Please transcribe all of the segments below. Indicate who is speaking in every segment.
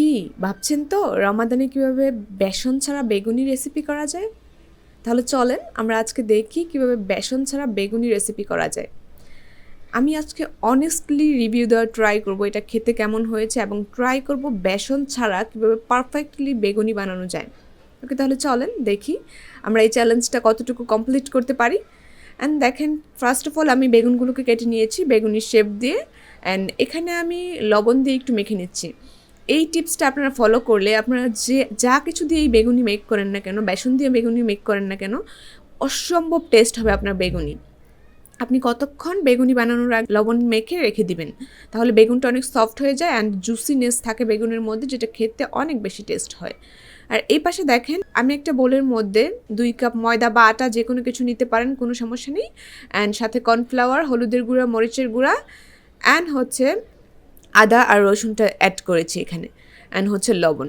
Speaker 1: কি ভাবছেন তো? রমাদানে কীভাবে বেসন ছাড়া বেগুনি রেসিপি করা যায়? তাহলে চলেন আমরা আজকে দেখি কীভাবে বেসন ছাড়া বেগুনি রেসিপি করা যায়। আমি আজকে অনেস্টলি রিভিউ দেওয়ার ট্রাই করব, এটা খেতে কেমন হয়েছে এবং ট্রাই করব বেসন ছাড়া কীভাবে পারফেক্টলি বেগুনি বানানো যায়। ওকে তাহলে চলেন দেখি আমরা এই চ্যালেঞ্জটা কতটুকু কমপ্লিট করতে পারি। অ্যান্ড দেখেন ফার্স্ট অফ অল আমি বেগুনগুলোকে কেটে নিয়েছি, বেগুনির শেপ দিয়ে। অ্যান্ড এখানে আমি লবণ দিয়ে একটু মেখে নিচ্ছি। এই টিপসটা আপনারা ফলো করলে আপনারা যে, যা কিছু দিয়ে এই বেগুনি মেক করেন না কেন, বেসন দিয়ে বেগুনি মেক করেন না কেন, অসম্ভব টেস্ট হবে আপনার বেগুনি। আপনি কতক্ষণ বেগুনি বানানোর আগে, লবণ মেখে রেখে দিবেন, তাহলে বেগুনটা অনেক সফট হয়ে যায় অ্যান্ড জুসিনেস থাকে বেগুনের মধ্যে, যেটা খেতে অনেক বেশি টেস্ট হয়। আর এই পাশে দেখেন, আমি একটা বোলের মধ্যে দুই কাপ ময়দা বা আটা যে কোনো কিছু নিতে পারেন, কোনো সমস্যা নেই। অ্যান্ড সাথে কর্নফ্লাওয়ার হলুদের গুঁড়া, মরিচের গুঁড়া অ্যান্ড হচ্ছে আদা আর রসুনটা অ্যাড করেছি এখানে অ্যান্ড হচ্ছে লবণ।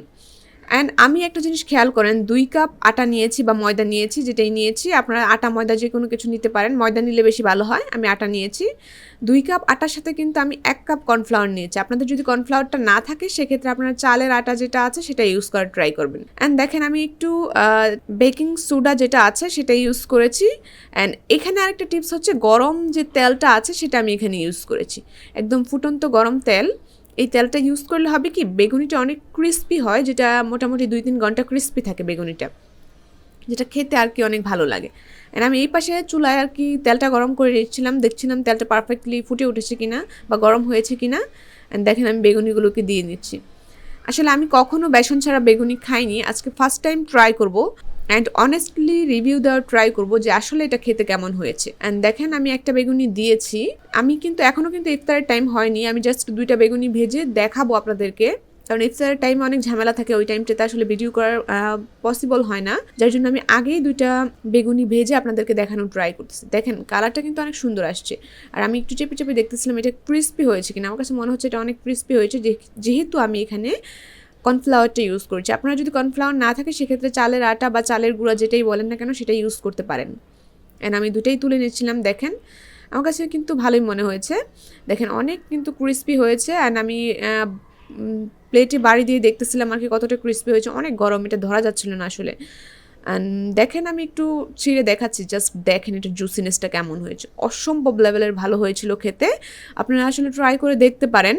Speaker 1: অ্যান্ড আমি একটা জিনিস খেয়াল করেন, দুই কাপ আটা নিয়েছি বা ময়দা নিয়েছি, যেটাই নিয়েছি, আপনারা আটা, ময়দা যে কোনো কিছু নিতে পারেন, ময়দা নিলে বেশি ভালো হয়, আমি আটা নিয়েছি। দুই কাপ আটার সাথে কিন্তু আমি এক কাপ কর্নফ্লাওয়ার নিয়েছি। আপনাদের যদি কর্নফ্লাওয়ারটা না থাকে, সেক্ষেত্রে আপনারা চালের আটা যেটা আছে, সেটা ইউজ করার ট্রাই করবেন। অ্যান্ড দেখেন, আমি একটু বেকিং সোডা যেটা আছে সেটা ইউজ করেছি। অ্যান্ড এখানে আরেকটা টিপস হচ্ছে, গরম যে তেলটা আছে, সেটা আমি এখানে ইউজ করেছি। একদম ফুটন্ত গরম তেল। এই তেলটা ইউজ করলে হবে কি, বেগুনিটা অনেক ক্রিস্পি হয়, যেটা মোটামুটি দুই তিন ঘণ্টা ক্রিস্পি থাকে বেগুনিটা, যেটা খেতে আর কি অনেক ভালো লাগে। অ্যান্ড আমি এই পাশে চুলায় আর কি তেলটা গরম করে রেখেছিলাম, দেখছিলাম তেলটা পারফেক্টলি ফুটে উঠেছে কিনা বা গরম হয়েছে কিনা। অ্যান্ড দেখেন আমি বেগুনিগুলোকে দিয়ে নিচ্ছি। আসলে আমি কখনো বেসন ছাড়া বেগুনি খাইনি, আজকে ফার্স্ট টাইম ট্রাই করব। অ্যান্ড অনেস্টলি রিভিউ দেওয়ার ট্রাই করব যে আসলে এটা খেতে কেমন হয়েছে। অ্যান্ড দেখেন, আমি একটা বেগুনি দিয়েছি। আমি কিন্তু এখনও কিন্তু ইফতারের টাইম হয়নি। আমি জাস্ট দুইটা বেগুনি ভেজে দেখাবো আপনাদেরকে। কারণ ইফতারের টাইমে অনেক ঝামেলা থাকে, ওই টাইমটাতে আসলে ভিডিও করার পসিবল হয় না। যার জন্য আমি আগেই দুইটা বেগুনি ভেজে আপনাদেরকে দেখানোর ট্রাই করতেছি। দেখেন কালারটা কিন্তু অনেক সুন্দর আসছে। আর আমি একটু চেপে চেপে দেখতেছিলাম, এটা ক্রিস্পি হয়েছে কিনা। আমার কাছে মনে হচ্ছে এটা অনেক ক্রিস্পি হয়েছে। যেহেতু আমি এখানে কর্নফ্লাওয়ারটা ইউজ করছি। আপনারা যদি কর্নফ্লাওয়ার না থাকে, সেক্ষেত্রে চালের আটা বা চালের গুঁড়া যেটাই বলেন না কেন সেটা ইউজ করতে পারেন। অ্যান্ড আমি দুটাই তুলে নিচ্ছিলাম দেখেন। আমার কাছে কিন্তু ভালোই মনে হয়েছে। দেখেন, অনেক কিন্তু ক্রিস্পি হয়েছে। অ্যান্ড আমি প্লেটে বাড়ি দিয়ে দেখতেছিলাম আর কি কতটা ক্রিস্পি হয়েছে। অনেক গরম, এটা ধরা যাচ্ছিল না আসলে। অ্যান্ড দেখেন, আমি একটু ছিঁড়ে দেখাচ্ছি। জাস্ট দেখেন এটা জুসিনেসটা কেমন হয়েছে। অসম্ভব লেভেলের ভালো হয়েছিল খেতে। আপনারা আসলে ট্রাই করে দেখতে পারেন।